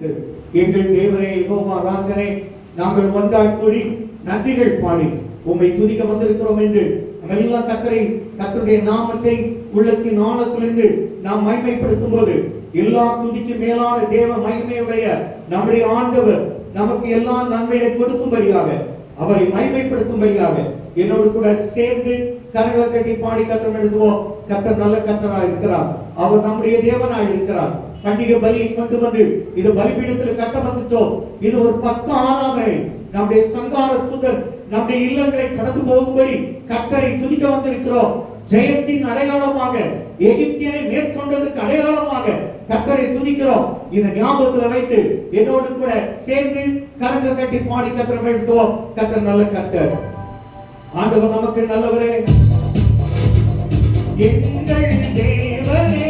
எங்கள் தேவரே யெகோவா ராஜனே நாங்கள் ஒன்றாய் கூடி நன்றிகள் பாடி. உம்மை துதிக்க வந்திருக்கிறோம் என்று எல்லா எல்லாம் கத்தரை கத்தருடைய நாமத்தை உள்ளத்தின் ஆழத்திலிருந்து நாம் மகிமைப்படுத்தும் போது எல்லா துதிக்கு மேலான தேவ மகிமையுடைய நம்முடைய ஆண்டவர் நமக்கு எல்லா நன்மையை கொடுக்கும்படியாக அவரை மகிமைப்படுத்தும்படியாக என்னோடு கூட சேர்ந்து கரங்களை கட்டி பாடி கத்தம் எழுதுவோம். கத்தர் நல்ல கத்தரா இருக்கிறார். அவர் நம்முடைய தேவனாய் இருக்கிறார். பண்டிகை பலியை கொண்டு வந்து இது பலிபீடத்தில் கட்ட இது ஒரு பஸ்க ஆராதனை. நம்முடைய சங்கார சுதன் நம்முடைய இல்லங்களை கடந்து போகும்படி கத்தரை துதிக்க வந்திருக்கிறோம். ஜெயத்தின் அடையாளமாக எகிப்தியனை மேற்கொண்டதுக்கு அடையாளமாக கத்தரை துதிக்கிறோம். இதை ஞாபகத்துல வைத்து என்னோடு கூட சேர்ந்து கரங்க தட்டி பாடி கத்தரை வேண்டுவோம் கத்தர் நல்ல கத்தர். ஆண்டவர் நமக்கு நல்லவரே. எங்கள் தேவரே.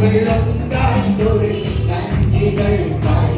Pero un cantor en la entidad de un país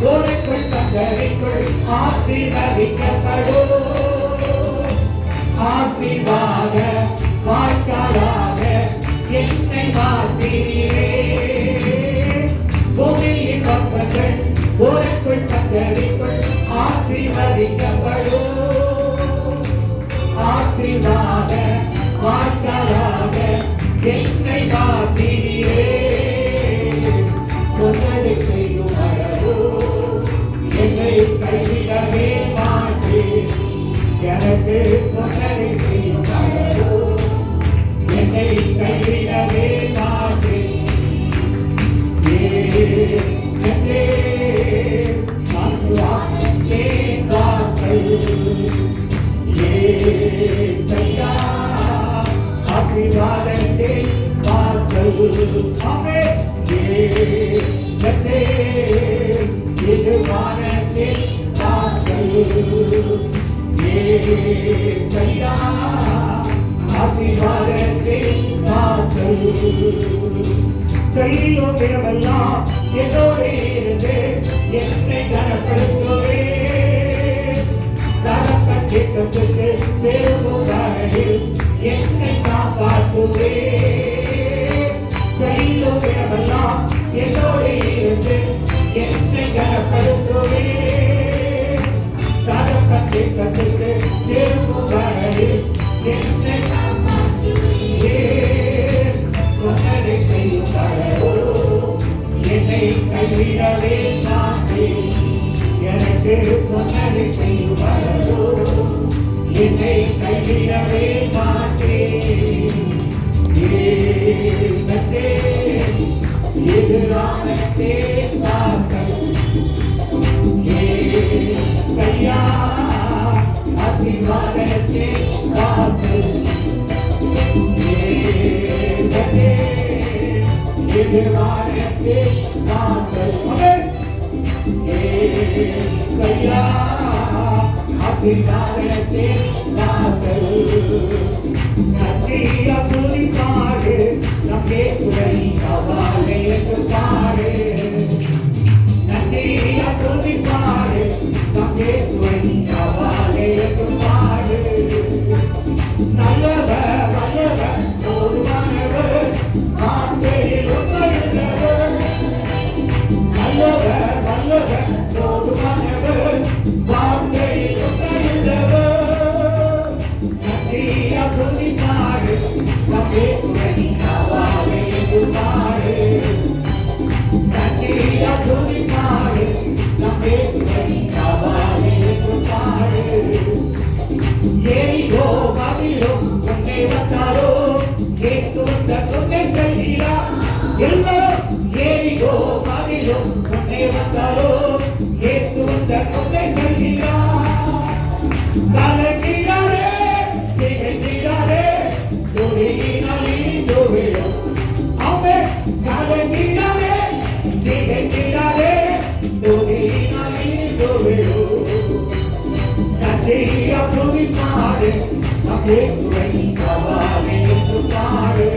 ஊருக்குள் சங்கரிக்குள் ஆசீர்வதிக்கப்படும் ஆசீர்வாக வாய்க்காலாக என்னை மாற்றினீரே பூமியின் வம்சங்கள் ஊருக்குள் சங்கரிக்குள் ஆசீர்வதிக்கப்படும் ஆசீர்வாக வாய்க்காலாக என்னை மாற்றினீரே Yeah, நேரமெல்லாம் என்னோட இருந்து என்னை கனப்படுத்துவே. கரப்பன் தேசத்துக்கு பெருமுதலில் என்னை காப்பாற்றுவே. சரியிலோ இடமெல்லாம் என்னோட இருந்து என்னை கனப்படுத்துவே. கரப்பன் தேசத்துக்கு பெருமுதலில் என்னை விடவே காத்தே எனக்கு சொன்னது செய்வதோ என்னை கைவிடவே மாட்டே எதிரானத்தே வாசல் ஏ கையா அதிவாரத்தே வாசல் ஏ எதிரானத்தே அதிகாரத்தில் நாங்கள் நன்றிய புதிப்பாடு பாடு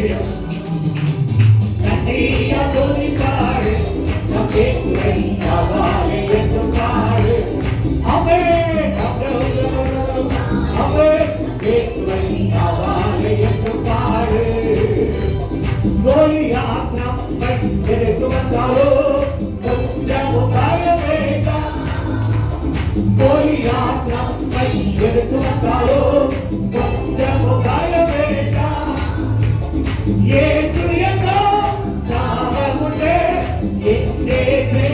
是什 Hey,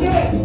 게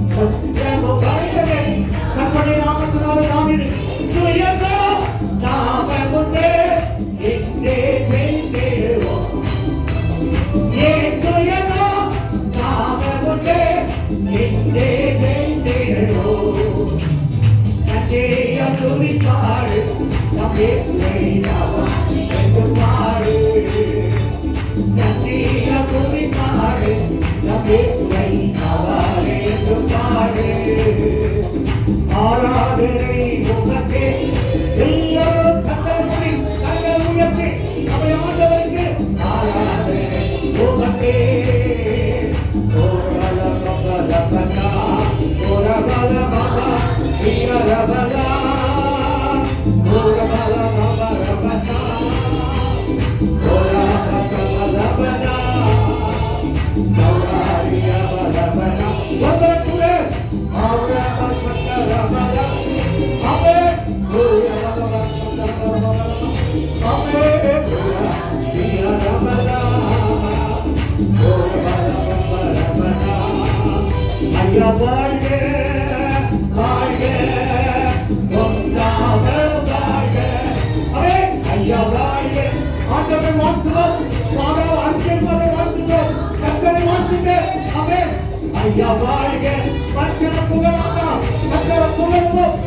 வாழ்க மற்ற புகழாம் மற்ற புகழ்வோம்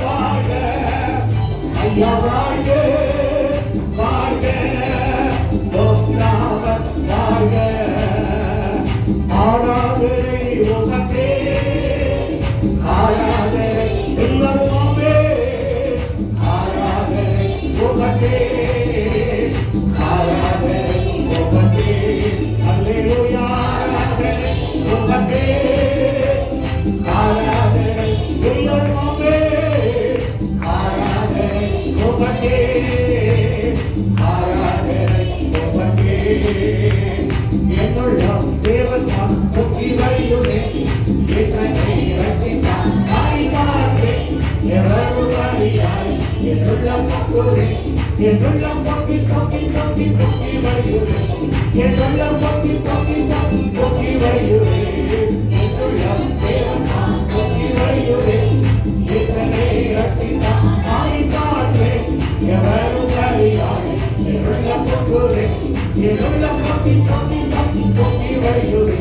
வாழ்க ஐயா வாழ்க வாழ்க வாழ்க ஆராதனை உமக்கே ஆரா அறியாய் என் உள்ளம் பொங்குதே என் உள்ளம் பொங்கி பொங்கி பொங்கி பொங்கி வழியுதே என் உள்ளம் பொங்கி பொங்கி பொங்கி பொங்கி வழியுதே என் தேவனா பொங்கி வழியுதே இயேசனே ரட்சித்தா ஆய் காண்பே எவரும் அறியாய் என் பொங்குதே என் பொங்கி பொங்கி பொங்கி பொங்கி வழியுதே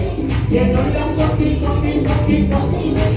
என் பொங்கி பொங்கி பொங்கி பொங்கி நம்மை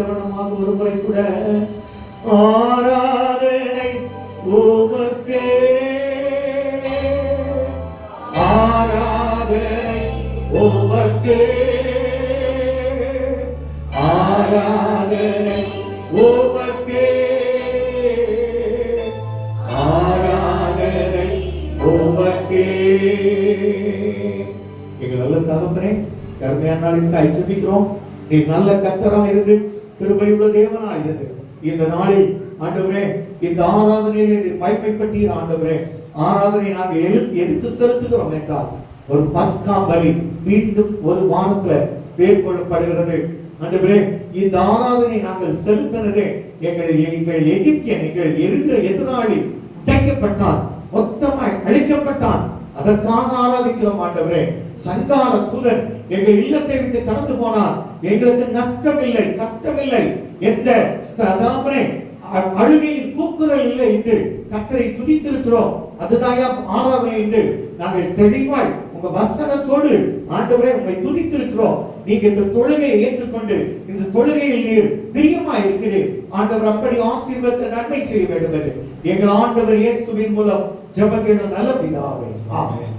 கவனமாக ஒருமுறை கூட ஆராதனை உமக்கே. ஆராதனை உமக்கே. ஆராதனை உமக்கே. ஆராதனை உமக்கே. எங்கள் நல்ல தகப்பனே கருமையான நாளின் தாய் ஜெபிக்கிறோம். நீ நல்ல கத்தரம் இருந்து கிருபையுள்ள தேவனா. இந்த நாளில் ஆண்டவரே இந்த ஆராதனையிலே நீர் ஆண்டவரே. ஆராதனை நாங்கள் எழு எதுக்கு செலுத்துகிறோம் என்றால் ஒரு பஸ்கா பலி மீண்டும் ஒரு வானத்துல மேற்கொள்ளப்படுகிறது ஆண்டவரே இந்த ஆராதனை நாங்கள் செலுத்தினதே எங்கள் எங்கள் எகிப்தியன் எங்கள் எரிகிற எதிராளி உடைக்கப்பட்டான் மொத்தமாய் அழிக்கப்பட்டான். அதற்காக ஆராதிக்கிறோம் ஆண்டவரே. சங்கார தூதன் எங்க இல்லத்தை விட்டு கடந்து போனார். எங்களுக்கு நஷ்டம் இல்லை கஷ்டம் இல்லை எந்த அ- அழுகையின் கூக்குரல் இல்லை என்று கத்தரை துதித்திருக்கிறோம். அதுதான் ஆராதனை என்று நாங்கள் தெளிவாய் உங்க வசனத்தோடு ஆண்டவரே உங்களை துதித்திருக்கிறோம். நீங்க இந்த தொழுகையை ஏற்றுக்கொண்டு இந்த தொழுகையில் நீர் பிரியமா இருக்கிறீர். ஆண்டவர் அப்படி ஆசீர்வத்தை நன்மை செய்ய வேண்டும் என்று எங்கள் ஆண்டவர் இயேசுவின் மூலம் ஜெபம் நல்ல பிதாவே ஆமென்.